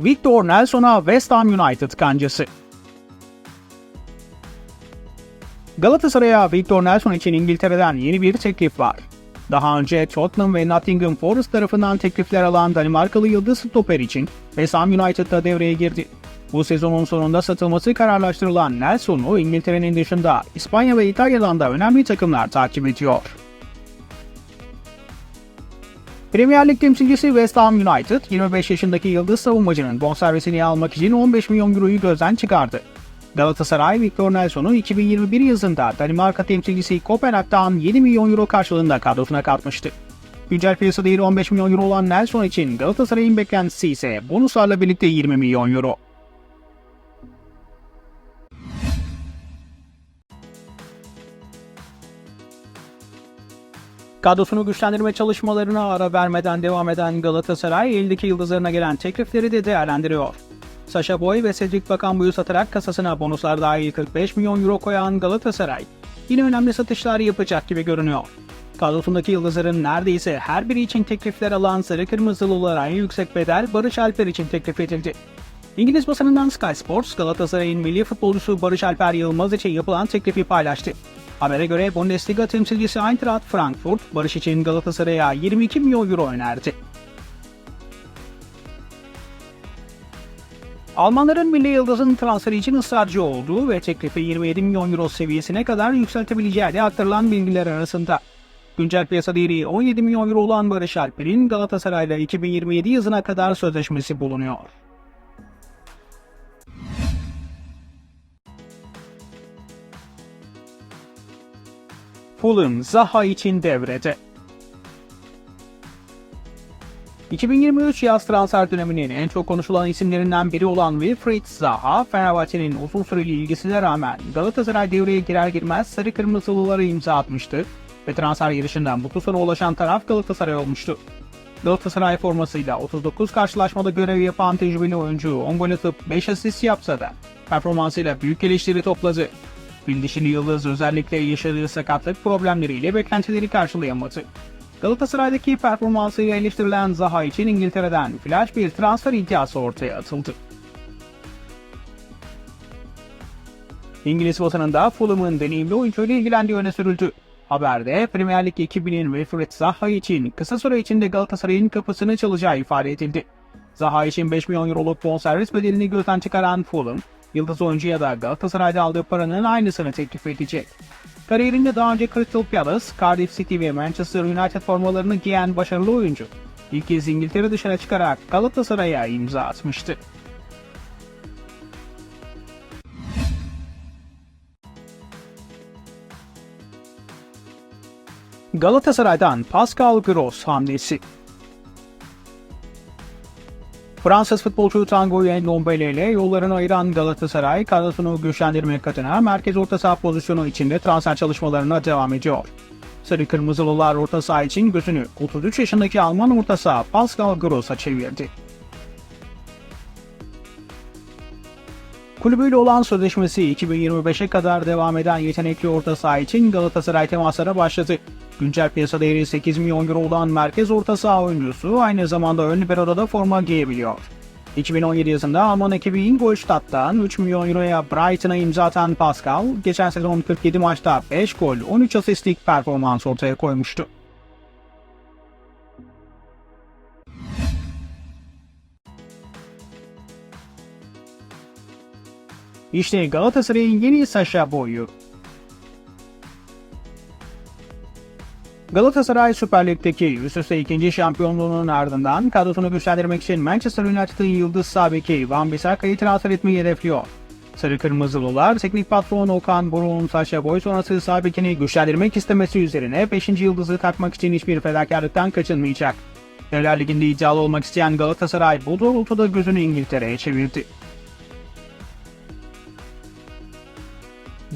Victor Nelson'a West Ham United kancası. Galatasaray'a Victor Nelson için İngiltere'den yeni bir teklif var. Daha önce Tottenham ve Nottingham Forest tarafından teklifler alan Danimarkalı yıldız stoper için West Ham United'da devreye girdi. Bu sezonun sonunda satılması kararlaştırılan Nelson'u İngiltere'nin dışında İspanya ve İtalya'dan da önemli takımlar takip ediyor. Premier Lig temsilcisi West Ham United, 25 yaşındaki yıldız savunmacının bonservisini almak için 15 milyon euroyu gözden çıkardı. Galatasaray, Victor Nelson'u 2021 yazında Danimarka temsilcisi Kopenhag'dan 7 milyon euro karşılığında kadrosuna katmıştı. Güncel piyasa değeri 15 milyon euro olan Nelson için Galatasaray'ın beklentisi ise bonuslarla birlikte 20 milyon euro. Kadrosunu güçlendirme çalışmalarına ara vermeden devam eden Galatasaray, eldeki yıldızlarına gelen teklifleri de değerlendiriyor. Sasha Boy ve Cedric Bakambu'yu satarak kasasına bonuslar dahil 45 milyon euro koyan Galatasaray, yine önemli satışlar yapacak gibi görünüyor. Kadrosundaki yıldızların neredeyse her biri için teklifler alan Sarı Kırmızılılara en yüksek bedel Barış Alper için teklif edildi. İngiliz basınından Sky Sports, Galatasaray'ın milli futbolcusu Barış Alper Yılmaz için yapılan teklifi paylaştı. Habere göre Bundesliga temsilcisi Eintracht Frankfurt, Barış için Galatasaray'a 22 milyon euro önerdi. Almanların milli yıldızın transferi için ısrarcı olduğu ve teklifi 27 milyon euro seviyesine kadar yükseltebileceği de aktarılan bilgiler arasında. Güncel piyasa değeri 17 milyon euro olan Barış Alper'in Galatasaray'la 2027 yazına kadar sözleşmesi bulunuyor. Fulham Zaha için devrede. 2023 yaz transfer döneminin en çok konuşulan isimlerinden biri olan Wilfried Zaha, Fenerbahçe'nin uzun süreli ilgisine rağmen Galatasaray devreye girer girmez sarı kırmızılılara imza atmıştı ve transfer yarışından mutlu sona ulaşan taraf Galatasaray olmuştu. Galatasaray formasıyla 39 karşılaşmada görev yapan tecrübeli oyuncu 10 gol atıp 5 asist yapsa da performansıyla büyük eleştiri topladı. Bildişili Yıldız özellikle yaşadığı sakatlık problemleriyle beklentileri karşılayamadı. Galatasaray'daki performansıyla eleştirilen Zaha için İngiltere'den flash bir transfer iddiası ortaya atıldı. İngiliz basınında Fulham'ın deneyimli oyuncuyla ilgilendiği öne sürüldü. Haberde Premier Lig ekibinin Wilfried Zaha için kısa süre içinde Galatasaray'ın kapısını çalacağı ifade edildi. Zaha için 5 milyon euroluk bonservis bedelini gözden çıkaran Fulham, Yıldız oyuncuya da Galatasaray'da aldığı paranın aynısını teklif edecek. Kariyerinde daha önce Crystal Palace, Cardiff City ve Manchester United formalarını giyen başarılı oyuncu, ilk kez İngiltere dışına çıkarak Galatasaray'a imza atmıştı. Galatasaray'dan Pascal Gross hamlesi Fransız futbolcu Tanguy Ndombele ile yollarını ayıran Galatasaray kadrosunu güçlendirmek adına merkez orta saha pozisyonu içinde transfer çalışmalarına devam ediyor. Sarı Kırmızılılar orta saha için gözünü 33 yaşındaki Alman orta saha Pascal Gross'a çevirdi. Kulübüyle olan sözleşmesi 2025'e kadar devam eden yetenekli orta saha için Galatasaray temaslara başladı. Güncel piyasa değeri 8 milyon euro olan merkez orta saha oyuncusu aynı zamanda ön libero'da da forma giyebiliyor. 2017 yazında Alman ekibi Ingolstadt'tan 3 milyon euroya Brighton'a imza atan Pascal, geçen sezon 47 maçta 5 gol 13 asistlik performans ortaya koymuştu. İşte Galatasaray'ın yeni Sasha Boy'u. Galatasaray Süper Lig'deki üst üste ikinci şampiyonluğunun ardından kadrosunu güçlendirmek için Manchester United'ın yıldız sağ beki Van Bissaka'yı transfer etmeyi hedefliyor. Sarı Kırmızılılar teknik patron Okan Buruk'un Sasha Boy sonrası sağ bekini güçlendirmek istemesi üzerine 5. yıldızı takmak için hiçbir fedakarlıktan kaçınmayacak. Devler Ligi'nde iddialı olmak isteyen Galatasaray bu doğrultuda gözünü İngiltere'ye çevirdi.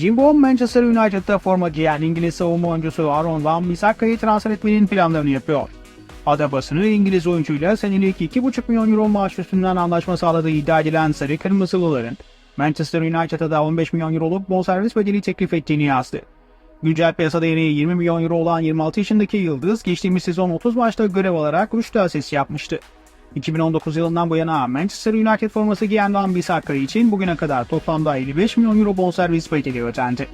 Jimbo Manchester United'da forma giyen İngiliz savunma oyuncusu Aaron Van Bissaka'yı transfer etmenin planlarını yapıyor. Ada basını İngiliz oyuncuyla senelik 2,5 milyon euro maaş üstünden anlaşma sağladığı iddia edilen Sarı Kırmızılıların Manchester United'a da 15 milyon euroluk bonservis bedeli teklif ettiğini yazdı. Güncel piyasa değeri 20 milyon euro olan 26 yaşındaki Yıldız geçtiğimiz sezon 30 maçta görev alarak 3 asist yapmıştı. 2019 yılından bu yana Manchester United forması giyen Van Bissaka için bugüne kadar toplamda 55 milyon euro bonservis bedeli ödendi.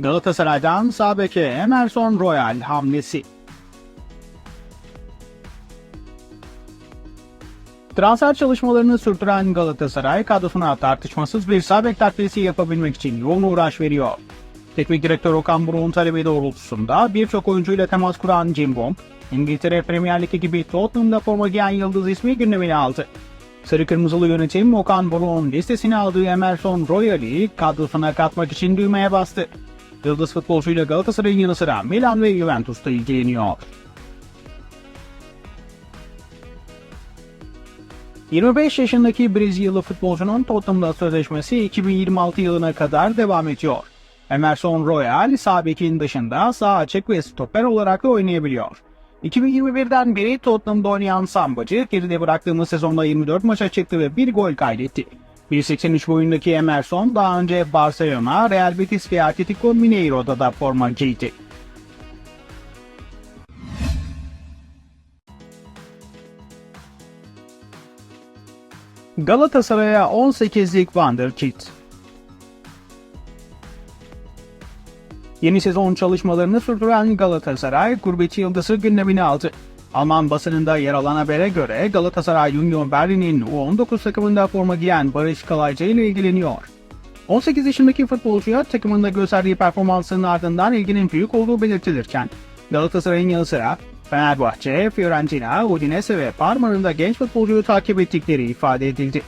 Galatasaray'dan sağ Emerson Royal hamlesi. Transfer çalışmalarını sürdüren Galatasaray kadrosuna tartışmasız bir sağ bek takviyesi yapabilmek için yoğun uğraş veriyor. Teknik direktör Okan Buruk'un talebi doğrultusunda birçok oyuncuyla temas kuran Jim Bomb, İngiltere Premier Ligi gibi Tottenham'da forma giyen yıldız ismi gündemine aldı. Sarı Kırmızılı yönetim Okan Buruk'un listesine aldığı Emerson Royal'i kadrosuna katmak için düğmeye bastı. Yıldız futbolcuyla Galatasaray'ın yanı sıra Milan ve Juventus'ta ilgileniyor. 25 yaşındaki Brezilyalı futbolcunun Tottenham'da sözleşmesi 2026 yılına kadar devam ediyor. Emerson Royal sağ dışında sağ açık ve stoper olarak da oynayabiliyor. 2021'den beri Tottenham'da oynayan Sambacı geride bıraktığımız sezonda 24 maça çıktı ve bir gol kaydetti. 1.83 boyundaki Emerson daha önce Barcelona, Real Betis ve Atletico Mineiro'da da forma giydi. Galatasaray'a 18'lik Wonderkid. Yeni sezon çalışmalarını sürdüren Galatasaray, gurbetçi yıldızı gündemine aldı. Alman basınında yer alan habere göre Galatasaray Union Berlin'in U19 takımında forma giyen Barış Kalaycı ile ilgileniyor. 18 yaşındaki futbolcuya takımında gösterdiği performansının ardından ilginin büyük olduğu belirtilirken, Galatasaray'ın yanı sıra Fenerbahçe, Fiorentina, Udinese ve Parma'nın da genç futbolcuyu takip ettikleri ifade edildi.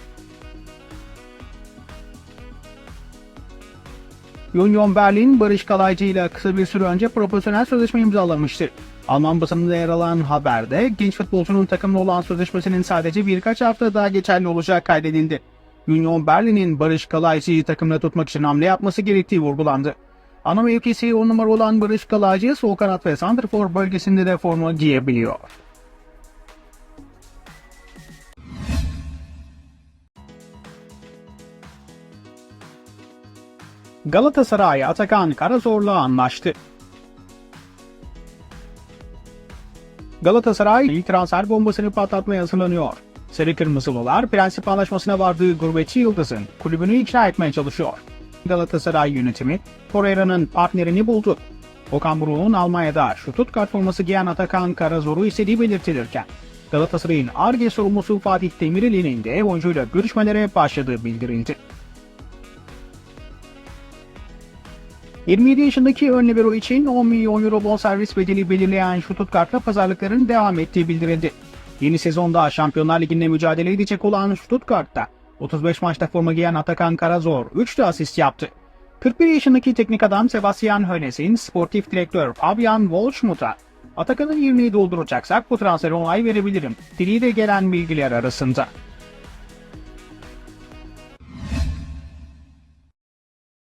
Union Berlin, Barış Kalaycı ile kısa bir süre önce profesyonel sözleşme imzalamıştı. Alman basınında yer alan haberde genç futbolcunun takımla olan sözleşmesinin sadece birkaç hafta daha geçerli olacağı kaydedildi. Union Berlin'in Barış Kalaycı'yı takımda tutmak için hamle yapması gerektiği vurgulandı. Ana mevkisi 10 numara olan Barış Kalaycı sol kanat ve santrfor bölgesinde de forma giyebiliyor. Galatasaray Atakan Karazor'la anlaştı. Galatasaray ilk transfer bombasını patlatmaya hazırlanıyor. Sarı Kırmızılılar prensip anlaşmasına vardığı gurbetçi Yıldız'ın kulübünü ikna etmeye çalışıyor. Galatasaray yönetimi Torreira'nın partnerini buldu. Okan Buruk'un Almanya'da Stuttgart forması giyen Atakan Karazor'u istediği belirtilirken Galatasaray'ın ARGE sorumlusu Fatih Demirel'in de oyuncuyla görüşmelere başladığı bildirildi. 27 yaşındaki ön libero için 10 milyon euro bonservis bedeli belirleyen Stuttgart'ta pazarlıkların devam ettiği bildirildi. Yeni sezonda Şampiyonlar Ligi'nde mücadele edecek olan Stuttgart'ta 35 maçta forma giyen Atakan Karazor 3 de asist yaptı. 41 yaşındaki teknik adam Sebastian Hoeneß'in sportif direktör Fabian Waldschmidt'a Atakan'ın yerini dolduracaksak bu transfere onay verebilirim. Dili de gelen bilgiler arasında.